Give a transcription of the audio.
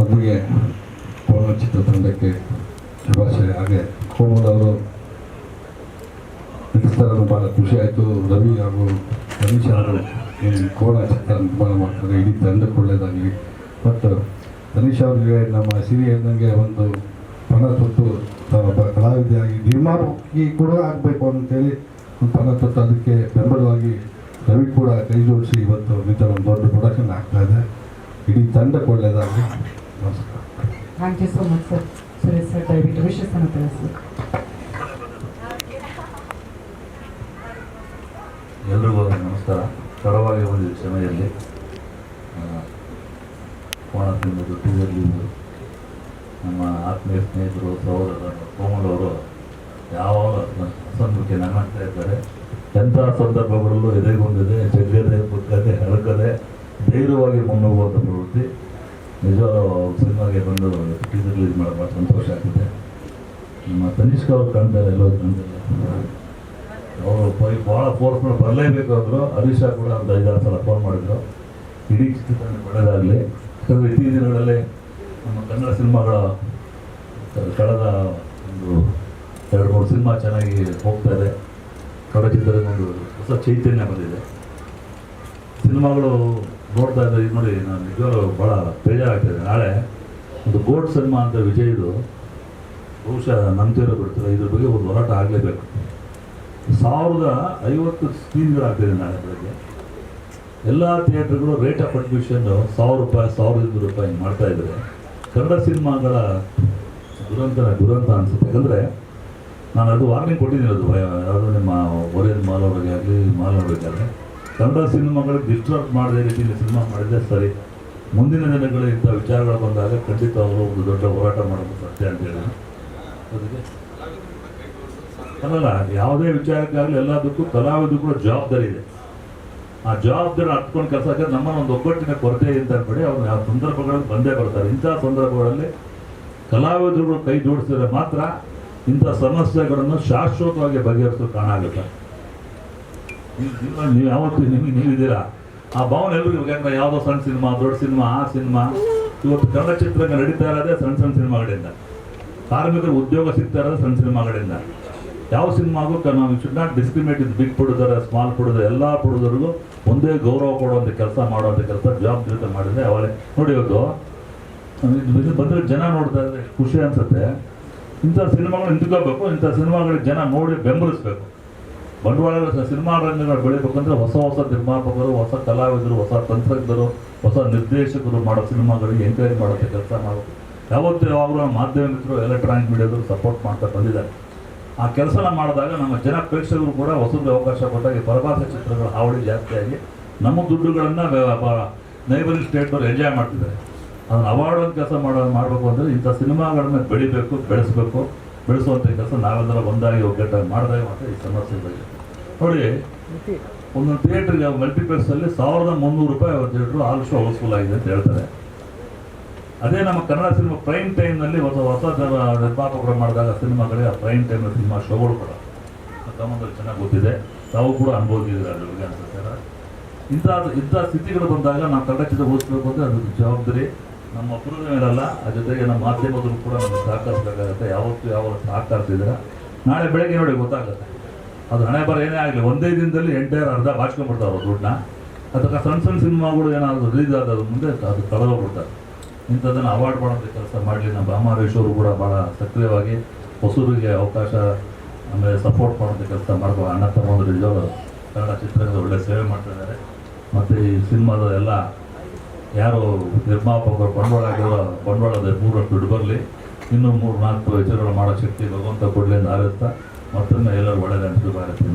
ಮೊದಲಿಗೆ ಕೋಣ ಚಿತ್ರತಂಡಕ್ಕೆ ಶುಭಾಶಯ. ಹಾಗೆ ಕೋಮದವರು ಅವರು ನಟಿಸ್ತಾರೆ ಭಾಳ ಖುಷಿ ಆಯಿತು. ರವಿ ಹಾಗೂ ರಮೇಶ್ ಅವರು ಈ ಕೋಣ ಚಿತ್ರ ನಿರ್ಮಾಣ ಮಾಡ್ತಾರೆ. ಇಡೀ ತಂಡಕ್ಕೆ ಒಳ್ಳೆಯದಾಗಲಿ ಮತ್ತು ತನಿಷ್ ಅವರಿಗೆ ನಮ್ಮ ಸಿರಿ ಹೇಳ್ದಂಗೆ ಒಂದು ಪಣ ತೊಟ್ಟು ಕಲಾವಿದೆಯಾಗಿ ನಿರ್ಮಾಪಕಿ ಕೂಡ ಆಗಬೇಕು ಅಂತೇಳಿ ಒಂದು ಪಣ ತೊಟ್ಟು ಅದಕ್ಕೆ ಬೆಂಬಲವಾಗಿ ರವಿ ಕೂಡ ಕೈ ಜೋಡಿಸಿ ಇವತ್ತು ನಿಜ ಒಂದು ದೊಡ್ಡ ಪ್ರೊಡಕ್ಷನ್ ಆಗ್ತಾ ಇದೆ. ಇಡೀ ತಂಡಕ್ಕೆ ಒಳ್ಳೆಯದಾಗಲಿ ನಮಸ್ಕಾರ thank you so much sir Suresh sir ದಯವಿಟ್ಟು ವಿಶೇಷನ ತಿಳಿಸಿ ಎಲ್ರಿಗೂ ನಮಸ್ಕಾರ. ತಡವಾಗಿ ಬಂದಿದ್ದ ಸಮಯದಲ್ಲಿ ಕೋಣ ತಿನ್ನೋದು ಟೀಯಲ್ಲಿ ನಮ್ಮ ಆತ್ಮೀಯ ಸ್ನೇಹಿತರು, ಸಹೋದರರು ಕೋಮಲವರು ಅವರು ಯಾವಾಗ ಅಸಂಖ್ಯಕ್ಕೆ ನಗಾಡ್ತಾ ಇದ್ದಾರೆ. ಎಂಥ ಸಂದರ್ಭಗಳಲ್ಲೂ ಎದೆಗೊಂಡಿದೆ ಜಗ್ಗದೆ ಬುಕ್ಕದೆ ಹಳಕದೆ ಧೈರ್ಯವಾಗಿ ಮುನ್ನೋಗುವಂಥ ಪ್ರವೃತ್ತಿ. ನಿಜವಾದ ಸಿನಿಮಾಗೆ ಬಂದು ಟೀಸರ್ ರಿಲೀಸ್ ಭಾಳ ಸಂತೋಷ ಆಗ್ತಿದೆ. ನಮ್ಮ ತನಿಷ್ಕ ಅವ್ರು ಕಾಣ್ತಾರೆ ಎಲ್ಲೋ ಕಾಣ್ತಾರೆ. ಅವರು ಭಾಳ ಫೋರ್ಸ್ ಮಾಡಿ ಬರಲೇಬೇಕು ಅಂದರು. ಹರೀಶ ಕೂಡ ಒಂದು ಐದಾರು ಸಲ ಫೋನ್ ಮಾಡಿದ್ರು. ಇಡೀ ಚಿತ್ರತಂಡ ಒಳ್ಳೆಯದಾಗಲಿ ಯಾಕಂದರೆ ಇತ್ತೀಚಿನ ದಿನಗಳಲ್ಲಿ ನಮ್ಮ ಕನ್ನಡ ಸಿನಿಮಾಗಳ ಕಳೆದ ಒಂದು ಎರಡು ಮೂರು ಸಿನಿಮಾ ಚೆನ್ನಾಗಿ ಹೋಗ್ತಾ ಇದೆ. ಕನ್ನಡ ಚಿತ್ರದ ಒಂದು ಹೊಸ ಚೈತನ್ಯ ಬಂದಿದೆ. ಸಿನಿಮಾಗಳು ನೋಡ್ತಾ ಇದ್ದರೆ ಈಗ ನೋಡಿ, ನಾನು ನಿಜವಾಗ್ಲೂ ಭಾಳ ಬೇಜಾರಾಗ್ತಿದೆ. ನಾಳೆ ಒಂದು ಗೋಡ್ ಸಿನಿಮಾ ಅಂತ ವಿಜಯ್ದು ಬಹುಶಃ ನಂಬ್ತಿರೋ ಬಿಡ್ತಾರೆ, ಇದ್ರ ಬಗ್ಗೆ ಒಂದು ಹೋರಾಟ ಆಗಲೇಬೇಕು. ಸಾವಿರದ ಐವತ್ತು ಸ್ಕ್ರೀನ್ಗಳಾಗ್ತಿದೆ ನಾಳೆ ಬೆಳಗ್ಗೆ. ಎಲ್ಲ ಥಿಯೇಟ್ರ್ಗಳು ರೇಟ್ ಆಫ್ ಅಡ್ಮಿಷನ್ ಸಾವಿರ ರೂಪಾಯಿ ಸಾವಿರದ ಇನ್ನೂರು ರೂಪಾಯಿ ಮಾಡ್ತಾ ಇದ್ದಾರೆ. ಕನ್ನಡ ಸಿನಿಮಾಗಳ ದುರಂತ ದುರಂತ ಅನಿಸುತ್ತೆ. ಯಾಕಂದರೆ ನಾನು ಅದು ವಾರ್ನಿಂಗ್ ಕೊಟ್ಟಿದ್ದೀನಿ, ಅದು, ಯಾವುದೋ ನಿಮ್ಮ ಒರೇದ್ ಮಾಲ್ ಅವರಿಗೆ ಆಗಲಿ, ಮಾಲ್ ಆಗಲಿ. ಕನ್ನಡ ಸಿನಿಮಾಗಳಿಗೆ ಡಿಸ್ಟರ್ಬ್ ಮಾಡದೇ ರೀತಿಯಲ್ಲಿ ಸಿನಿಮಾ ಮಾಡಿದ್ರೆ ಸರಿ. ಮುಂದಿನ ದಿನಗಳು ಇಂಥ ವಿಚಾರಗಳು ಬಂದಾಗ ಖಂಡಿತ ಅವರು ಒಂದು ದೊಡ್ಡ ಹೋರಾಟ ಮಾಡೋದು ಸತ್ಯ ಅಂತೇಳಿ ಅದಕ್ಕೆ ಅಲ್ಲಲ್ಲ, ಯಾವುದೇ ವಿಚಾರಕ್ಕಾಗಲಿ ಎಲ್ಲದಕ್ಕೂ ಕಲಾವಿದ್ರು ಕೂಡ ಜವಾಬ್ದಾರಿ ಇದೆ. ಆ ಜವಾಬ್ದಾರಿ ಹತ್ಕೊಂಡು ಕೆಲಸ ನಮ್ಮನ್ನ ನಮ್ಮ ಒಂದು ಒಗ್ಗಟ್ಟಿನ ಕೊರತೆ ಅಂತ ಅನ್ಬೇಡಿ ಅವ್ರು ಯಾವ ಸಂದರ್ಭಗಳಲ್ಲಿ ಬಂದೇ ಬರ್ತಾರೆ. ಇಂಥ ಸಂದರ್ಭಗಳಲ್ಲಿ ಕಲಾವಿದರುಗಳು ಕೈ ಜೋಡಿಸಿದ್ರೆ ಮಾತ್ರ ಇಂಥ ಸಮಸ್ಯೆಗಳನ್ನು ಶಾಶ್ವತವಾಗಿ ಬಗೆಹರಿಸಲು ಕಾಣಾಗುತ್ತೆ ನೀವು- ಯಾವತ್ತು ನಿಮಗೆ ನೀವಿದ್ದೀರಾ? ಆ ಭಾವನೆ ಎಲ್ರಿಗೂ ಯಾಕಂದ್ರೆ ಯಾವುದೋ ಸಣ್ಣ ಸಿನಿಮಾ, ದೊಡ್ಡ ಸಿನಿಮಾ, ಆ ಸಿನಿಮಾ. ಇವತ್ತು ಕನ್ನಡ ಚಿತ್ರರಂಗ ನಡೀತಾ ಇರೋದೇ ಸಣ್ಣ ಸಣ್ಣ ಸಿನಿಮಾಗಳಿಂದ. ಕಾರ್ಮಿಕರು ಉದ್ಯೋಗ ಸಿಗ್ತಾ ಇರೋದು ಸಣ್ಣ ಸಿನಿಮಾಗಳಿಂದ. ಯಾವ ಸಿನಿಮಾಗೂ ನಾವು ಶುಡ್ ನಾಟ್ ಡಿಸ್ಕ್ರಿಮಿನೇಟ್ ಇದು ಬಿಗ್ ಪ್ರೊಡ್ಯೂಸರ್ ಸ್ಮಾಲ್ ಪ್ರೊಡ್ಯೂಸರ್ ಎಲ್ಲ ಪ್ರೊಡ್ಯೂಸರ್ಗೂ ಒಂದೇ ಗೌರವ ಕೊಡುವಂಥ ಕೆಲಸ ಮಾಡುವಂಥ ಕೆಲಸ ಜವಾಬ್ದಾರಿತ ಮಾಡಿದ್ರೆ ಅವಳೇ ನೋಡಿ ಇವತ್ತು ಬಂದರೆ ಜನ ನೋಡ್ತಾ ಇದ್ರೆ ಖುಷಿ ಅನ್ಸುತ್ತೆ. ಇಂಥ ಸಿನಿಮಾಗಳು ನಿಂತ್ಕೋಬೇಕು ಇಂಥ ಸಿನಿಮಾಗಳಿಗೆ ಜನ ನೋಡಿ ಬೆಂಬಲಿಸ್ಬೇಕು. ಬಂಡವಾಳ ಸಿನಿಮಾ ರಂಗಗಳು ಬೆಳಿಬೇಕಂದ್ರೆ ಹೊಸ ಹೊಸ ನಿರ್ಮಾಪಕರು ಹೊಸ ಕಲಾವಿದರು, ಹೊಸ ತಂತ್ರಜ್ಞರು, ಹೊಸ ನಿರ್ದೇಶಕರು ಮಾಡೋ ಸಿನಿಮಾಗಳಿಗೆ ಎಂಕರೇಜ್ ಮಾಡೋಕ್ಕೆ ಕೆಲಸ ಮಾಡೋದು. ಯಾವತ್ತೂ ಯಾವಾಗಲೂ ಮಾಧ್ಯಮ ಮಿತ್ರರು ಎಲೆಕ್ಟ್ರಾನಿಕ್ ಮೀಡಿಯಾದವರು ಸಪೋರ್ಟ್ ಮಾಡ್ತಾ ಬಂದಿದ್ದಾರೆ. ಆ ಕೆಲಸನ ಮಾಡಿದಾಗ ನಮ್ಮ ಜನ ಪ್ರೇಕ್ಷಕರು ಕೂಡ ಹೊಸದು ಅವಕಾಶ ಕೊಟ್ಟಾಗ ಪರಭಾಷೆ ಚಿತ್ರಗಳ ಹಾವಳಿ ಜಾಸ್ತಿಯಾಗಿ ನಮ್ಮ ದುಡ್ಡುಗಳನ್ನು ನೈಬರಿಂಗ್ ಸ್ಟೇಟ್ನವ್ರು ಎಂಜಾಯ್ ಮಾಡ್ತಿದ್ದಾರೆ. ಅದನ್ನು ಅವಾರ್ಡ್ ಕೆಲಸ ಮಾಡೋ ಮಾಡಬೇಕು ಅಂದರೆ ಇಂಥ ಸಿನಿಮಾಗಳನ್ನ ಬೆಳಿಬೇಕು, ಬೆಳೆಸಬೇಕು. ಬೆಳೆಸುವಂಥ ಕೆಲಸ ನಾವೆಲ್ಲರ ಒಂದಾಗಿ ಒಗ್ಗಟ್ಟಾಗಿ ಮಾಡಿದಾಗ ಮಾತ್ರ ಈ ಸಮಸ್ಯೆ ಬಗ್ಗೆ ನೋಡಿ ಒಂದೊಂದು ಥಿಯೇಟ್ರಿಗೆ ಮಲ್ಟಿಪ್ಲೆಕ್ಸಲ್ಲಿ ಸಾವಿರದ ಮುನ್ನೂರು ರೂಪಾಯಿ ಥಿಯೇಟ್ರು ಆಲ್ ಶೋ ಹೌಸ್ಫುಲ್ ಆಗಿದೆ ಅಂತ ಹೇಳ್ತಾರೆ. ಅದೇ ನಮ್ಮ ಕನ್ನಡ ಸಿನಿಮಾ ಪ್ರೈಮ್ ಟೈಮ್ನಲ್ಲಿ ಹೊಸ ಹೊಸ ನಿರ್ಮಾಪಕರು ಮಾಡಿದಾಗ ಸಿನಿಮಾಗಳಿಗೆ ಆ ಪ್ರೈಮ್ ಟೈಮ್ ಸಿನಿಮಾ ಶೋಗಳು ಕೂಡ. ಗಮನದಲ್ಲಿ ಚೆನ್ನಾಗಿ ಗೊತ್ತಿದೆ. ತಾವು ಕೂಡ ಅನುಭವಿಸಿದ್ರೆ ಅದ್ರ ಬಗ್ಗೆ ಅನ್ಸುತ್ತೆ ಇಂಥ ಇಂಥ ಸ್ಥಿತಿಗಳು ಬಂದಾಗ ನಾವು ಕನ್ನಡ ಚಿತ್ರ ಉಳಿಸ್ಬೇಕು ಅಂದರೆ ಅದಕ್ಕೆ ಜವಾಬ್ದಾರಿ. ನಮ್ಮ ಅಪರೂಪ ಇರಲ್ಲ ಆ ಜೊತೆಗೆ ನಮ್ಮ ಮಾಧ್ಯಮದವರು ಕೂಡ ನಮಗೆ ಸಹಕರಿಸಬೇಕಾಗುತ್ತೆ. ಯಾವತ್ತು ಯಾವಾಗ ಸಹಕರಿಸಿದ್ರೆ ನಾಳೆ ಬೆಳಗ್ಗೆ ನೋಡಿ ಗೊತ್ತಾಗುತ್ತೆ. ಅದು ಹಣೆ ಬರ ಏನೇ ಆಗಲಿ, ಒಂದೇ ದಿನದಲ್ಲಿ ಎಂಟೈರ್ ಅರ್ಧ ಬಾಚ್ಕೊಂಡ್ಬಿಡ್ತಾರೆ ಅವ್ರು ದುಡ್ಡನ್ನ. ಅದಕ್ಕೆ ಸಣ್ಣ ಸಣ್ಣ ಸಿನಿಮಾಗಳು ಏನಾದರೂ ರಿಲೀಸ್ ಆದ ಮುಂದೆ ಅದು ಕಳೆದೋಗ್ಬಿಡ್ತಾರೆ ಇಂಥದ್ದನ್ನು ಅವಾರ್ಡ್ ಮಾಡೋದಕ್ಕೆ ಕೆಲಸ ಮಾಡಲಿ. ನಮ್ಮ ಬಾಮಾರೇಶ್ವರು ಕೂಡ ಭಾಳ ಸಕ್ರಿಯವಾಗಿ ಹೊಸೂರಿಗೆ ಅವಕಾಶ, ಆಮೇಲೆ ಸಪೋರ್ಟ್ ಮಾಡೋದಕ್ಕೆ ಕೆಲಸ ಮಾಡ್ಕೋ ಅಣ್ಣ ರಿಜವರು ಕನ್ನಡ ಚಿತ್ರರಂಗದ ಒಳ್ಳೆ ಸೇವೆ ಮಾಡ್ತಾ ಇದ್ದಾರೆ. ಮತ್ತು ಈ ಸಿನಿಮಾದ ಎಲ್ಲ ಯಾರು ನಿರ್ಮಾಪಕರು ಬಂಡವಾಳ ಬಂಡವಾಳದ ಮೂರಷ್ಟು ದುಡ್ಡು ಬರಲಿ. ಇನ್ನೂ ಮೂರು ನಾಲ್ಕು ಹೆಚ್ಚುಗಳು ಮಾಡೋ ಶಕ್ತಿ ಭಗವಂತ ಕೊಡಲಿ ಅಂತ ಮತ್ತೊಮ್ಮೆ ಎಲ್ಲರೂ ಒಳ್ಳೆಯದು ಅನಿಸ್ತು ಭಾರತೀಯ